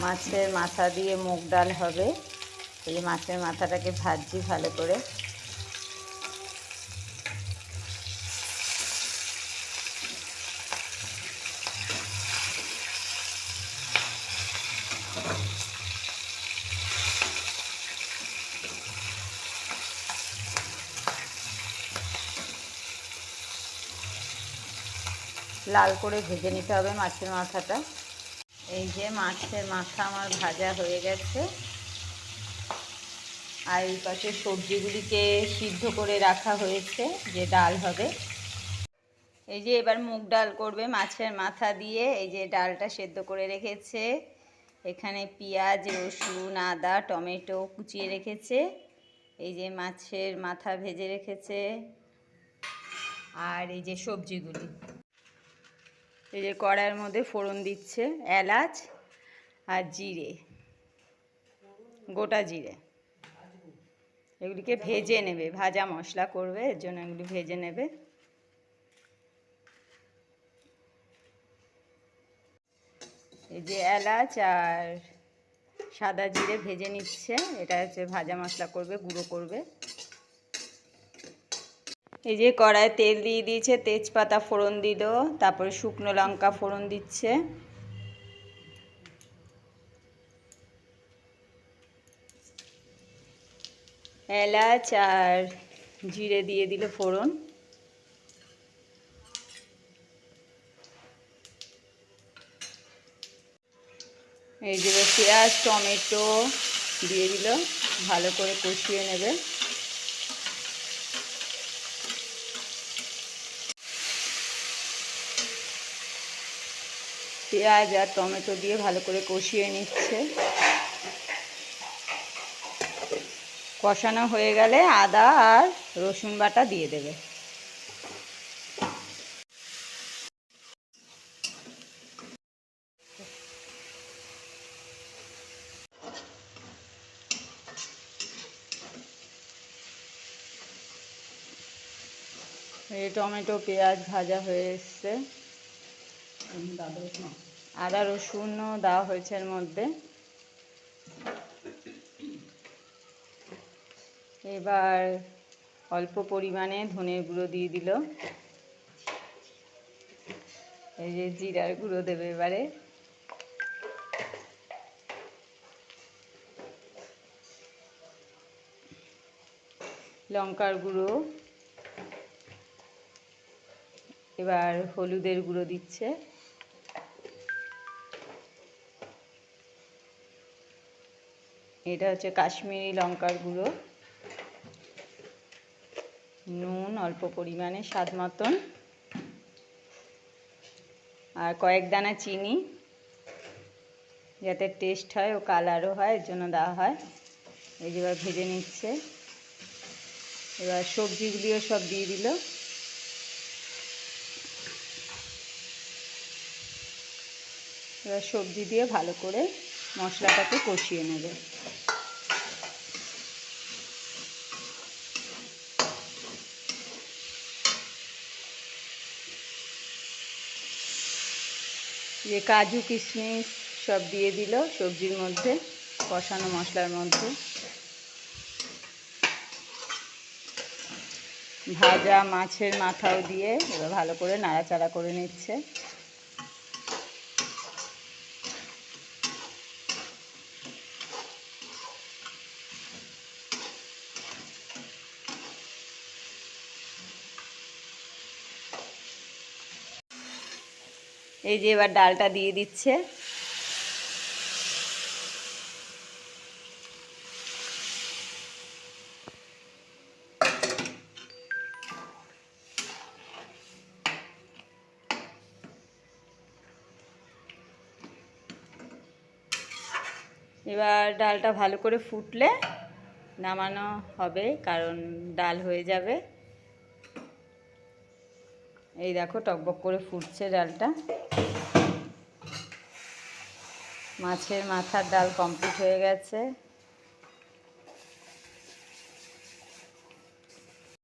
মাছের মাথা দিয়ে মুগ ডাল হবে। এই মাছের মাথাটাকে ভাজছি ভালো করে। লাল করে ভেজে নিতে হবে মাছের মাথাটা। এই যে মাছের মাথা আমার ভাজা হয়ে গেছে। আর এই পাশে সবজিগুলিকে সিদ্ধ করে রাখা হয়েছে, যে ডাল হবে। এই যে এবার মুগ ডাল করবে মাছের মাথা দিয়ে। এই যে ডালটা সেদ্ধ করে রেখেছে। এখানে পেঁয়াজ, রসুন, আদা, টমেটো কুচিয়ে রেখেছে। এই যে মাছের মাথা ভেজে রেখেছে। আর এই যে সবজিগুলি। এই যে কড়াইয়ের মধ্যে ফোড়ন দিচ্ছে, এলাচ আর জিরে, গোটা জিরে। এগুলিকে ভেজে নেবে, ভাজা মশলা করবে, এর জন্য এগুলি ভেজে নেবে। এই যে এলাচ আর সাদা জিরে ভেজে নিচ্ছে, এটা হচ্ছে ভাজা মশলা করবে, গুঁড়ো করবে। এই যে কড়ায় তেল দিয়ে দিয়েছে, তেজপাতা ফোড়ন দিল তারপরে শুকনো লঙ্কা ফোড়ন দিচ্ছে। এলাচ আর জিরে দিয়ে দিল ফোড়ন। এই যে পেঁয়াজ, টমেটো দিয়ে দিল, ভালো করে কষিয়ে নেবে। পেঁয়াজ আর টমেটো দিয়ে ভালো করে কষিয়ে নিচ্ছে। কষানো হয়ে গেলে আদা আর রসুন বাটা দিয়ে দেবে। এই টমেটো, পেঁয়াজ ভাজা হয়ে এসছে। আদা রসুনও দেওয়া হয়েছে এর মধ্যে। এবার অল্প পরিমাণে ধনের গুঁড়ো দিয়ে দিল। এই যে জিরার গুঁড়ো দেবে এবারে। লঙ্কার গুঁড়ো। এবার হলুদের গুঁড়ো দিচ্ছে। এটা হচ্ছে কাশ্মীরি লঙ্কার গুঁড়ো। নুন অল্প পরিমাণে, স্বাদ মতন। আর কয়েক দানা চিনি, যাতে টেস্ট হয় ও কালারও হয়, এর জন্য দেওয়া হয়। এই যে এবার ভেজে নিচ্ছে। এবার সবজিগুলিও সব দিয়ে দিল। এবার সবজি দিয়ে ভালো করে মশলাটাকে কষিয়ে নেবে। যে কাজু, কিশমিশ সব দিয়ে দিল সবজির মধ্যে, কষানো মশলার মধ্যে। ভাজা মাছের মাথাও দিয়ে এবার ভালো করে নাড়াচাড়া করে নিচ্ছে। এই যে এবার ডালটা দিয়ে দিচ্ছে। এবার ডালটা ভালো করে ফুটলে নামানো হবে, কারণ ডাল হয়ে যাবে। এই দেখো টকবক করে ফুটছে ডালটা। মাছের মাথার ডাল কমপ্লিট হয়ে গেছে।